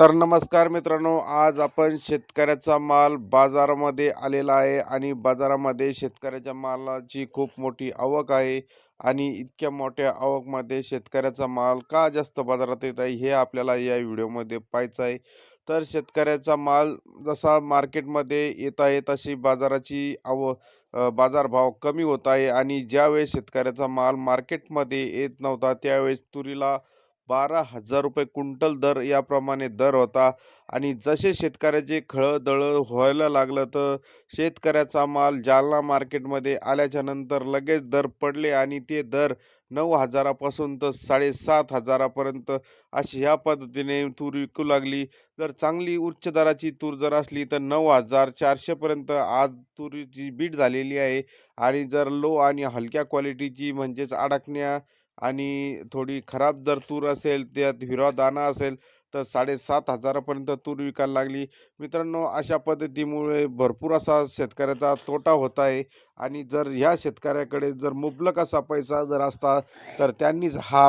तर नमस्कार मित्रांनो आज आपण शेतकऱ्याचा माल बाजारामध्ये आलेला आहे आणि बाजारामध्ये शेतकऱ्याच्या मालाची खूप मोठी आवक आहे आणि इतक्या मोठ्या आवकमध्ये शेतकऱ्याचा माल का जास्त बाजारात येत आहे हे आपल्याला या व्हिडिओमध्ये पाहायचं आहे. तर शेतकऱ्याचा माल जसा मार्केटमध्ये येत आहे तशी बाजाराची आव बाजारभाव कमी होत आहे आणि ज्यावेळेस शेतकऱ्याचा माल मार्केटमध्ये येत नव्हता त्यावेळेस तुरीला बारा हजार रुपये क्विंटल दर याप्रमाणे दर होता आणि जसे शेतकऱ्याचे खळं-दळं व्हायला लागलं, तर शेतकऱ्याचा माल जालना मार्केटमध्ये आल्याच्यानंतर लगेच दर पडले आणि ते दर नऊ हजारापासून तर साडेसात हजारापर्यंत अशी ह्या पद्धतीने तूर विकू लागली. जर चांगली उच्च दराची तूर जर असली तर नऊ हजार चारशेपर्यंत आज तुरीची बीट झालेली आहे आणि जर लो आणि हलक्या क्वालिटीची म्हणजेच अडकण्या आणि थोडी खराब जर तूर असेल, त्यात हिरवा दाणा असेल, तर साडेसात हजारापर्यंत तूर विकायला लागली. मित्रांनो, अशा पद्धतीमुळे भरपूर असा शेतकऱ्याचा तोटा होत आहे आणि जर ह्या शेतकऱ्याकडे जर मुबलक असा पैसा जर असता, तर त्यांनीच हा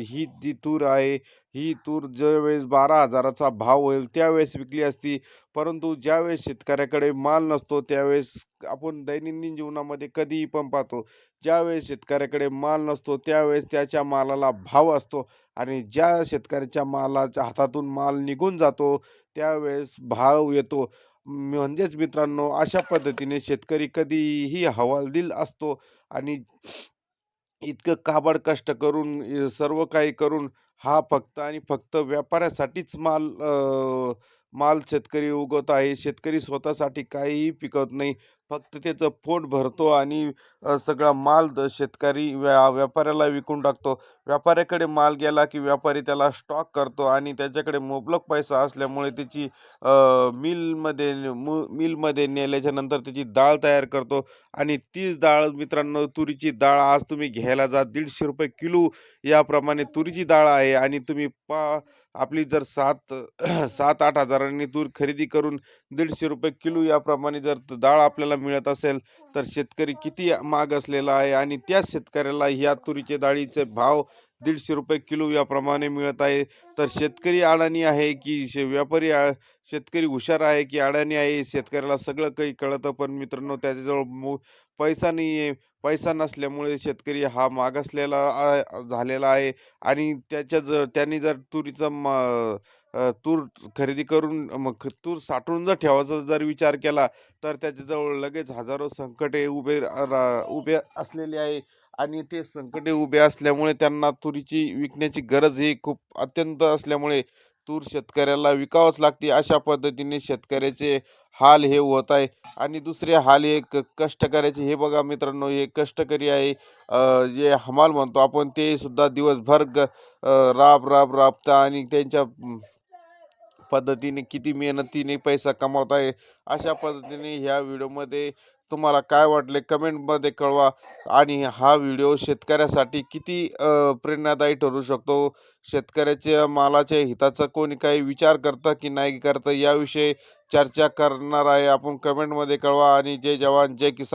ही जी तूर आहे, ही तूर ज्यावेळेस बारा हजाराचा भाव होईल त्यावेळेस विकली असती. परंतु ज्यावेळेस शेतकऱ्याकडे माल नसतो, त्यावेळेस आपण दैनंदिन जीवनामध्ये कधीही पण पाहतो, ज्यावेळेस शेतकऱ्याकडे माल नसतो, त्यावेळेस त्याच्या मालाला भाव असतो आणि ज्या शेतकऱ्याच्या मालाच्या हातातून माल निघून जातो, त्यावेळेस भाव येतो. म्हणजेच मित्रांनो, अशा पद्धतीने शेतकरी कधीही हवालदिल असतो आणि इतकं काबाड कष्ट करून अ, सर्व काही करून हा फक्त आणि फक्त व्यापाऱ्यासाठीच माल अ, माल शेतकरी उगवत आहे. शेतकरी स्वतःसाठी काहीही पिकवत नाही. फक्त त्याचं पोट भरतो आणि सगळा माल द शेतकरी व्या व्यापाऱ्याला विकून टाकतो. व्यापाऱ्याकडे माल गेला की व्यापारी त्याला स्टॉक करतो आणि त्याच्याकडे मुबलक पैसा असल्यामुळे त्याची मिलमध्ये मु मिलमध्ये नेल्याच्यानंतर त्याची डाळ तयार करतो आणि तीच डाळ मित्रांनो, तुरीची डाळ आज तुम्ही घ्यायला जा ₹150 किलो याप्रमाणे तुरीची डाळ आहे आणि तुम्ही पहा आपली जर 7 7-8 हजारांनी तूर खरेदी करून ₹150 किलो याप्रमाणे जर डाळ आपल्याला मिळत असेल, तर शेतकरी किती माग असलेला आहे आणि त्याच शेतकऱ्याला ह्या तुरीच्या डाळीचे भाव ₹150 किलो याप्रमाणे मिळत आहे. तर शेतकरी अडाणी आहे की शे व्यापारी आ शेतकरी हुशार आहे की अडाणी आहे, शेतकऱ्याला सगळं काही कळतं. पण मित्रांनो, त्याच्याजवळ मो पैसा नाही आहे. पैसा नसल्यामुळे शेतकरी हा मागासलेला झालेला आहे आणि त्याच्या ज त्याने जर तुरीचं म तूर खरेदी करून मग तूर साठवून जर ठेवायचा जर विचार केला, तर त्याच्याजवळ लगेच हजारो संकटे उभे रा उभे असलेले आहे आणि ते संकटे उभे असल्यामुळे त्यांना तुरीची विकण्याची गरज ही खूप अत्यंत असल्यामुळे तूर शेतकऱ्याला विकावंच लागते. अशा पद्धतीने शेतकऱ्याचे हाल हे होत आहे आणि दुसरे हाल हे क कष्टकऱ्याचे हे बघा मित्रांनो, हे कष्टकरी आहे जे हमाल म्हणतो आपण, ते सुद्धा दिवसभर ग राब, राब राबता आणि त्यांच्या पद्धतीने किती मेहनतीने पैसा कमावत आहे. अशा पद्धतीने ह्या व्हिडिओमध्ये तुम्हाला काय वाटले कमेंटमध्ये कळवा आणि हा व्हिडिओ शेतकऱ्यासाठी किती प्रेरणादायी ठरू शकतो. शेतकऱ्याच्या मालाच्या हिताचा कोणी काही विचार करतं की नाही करतं याविषयी चर्चा करणार आहे. आपण कमेंटमध्ये कळवा आणि जय जवान जय किसान.